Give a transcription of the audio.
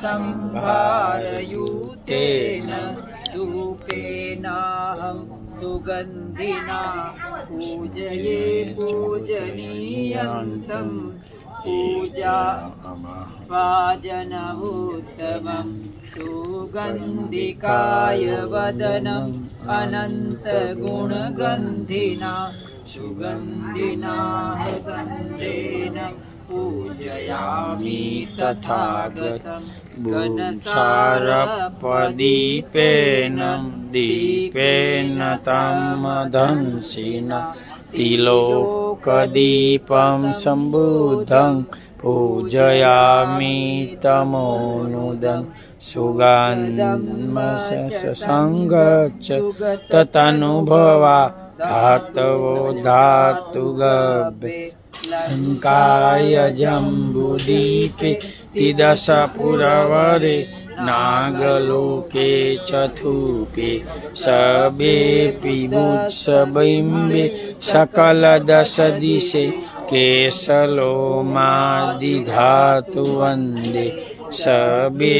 सम्भारयुतेन धूपेनाहं सुगन्धिना पूजये पूजनीयन्तं पूजा वाजनमुत्तमं सुगन्धिकाय वदनम् अनन्तगुणगन्धिना सुगन्धिना गन्धेन पूजयामि तथागतं सारपदीपेन दीपेन तमधंसिना तिलोकदीपं सम्बुद्धं पूजयामि तमोनुदं सुगन्धसङ्गच्छ तदनुभवा धातवो धातुगभे लङ्काय जम्बुदीपे तिदशपुरवरे नागलोके चतुपे सबेऽपि बुत्सबिम्बे सकलदशदिशे केशलोमादिधातु वंदे सबे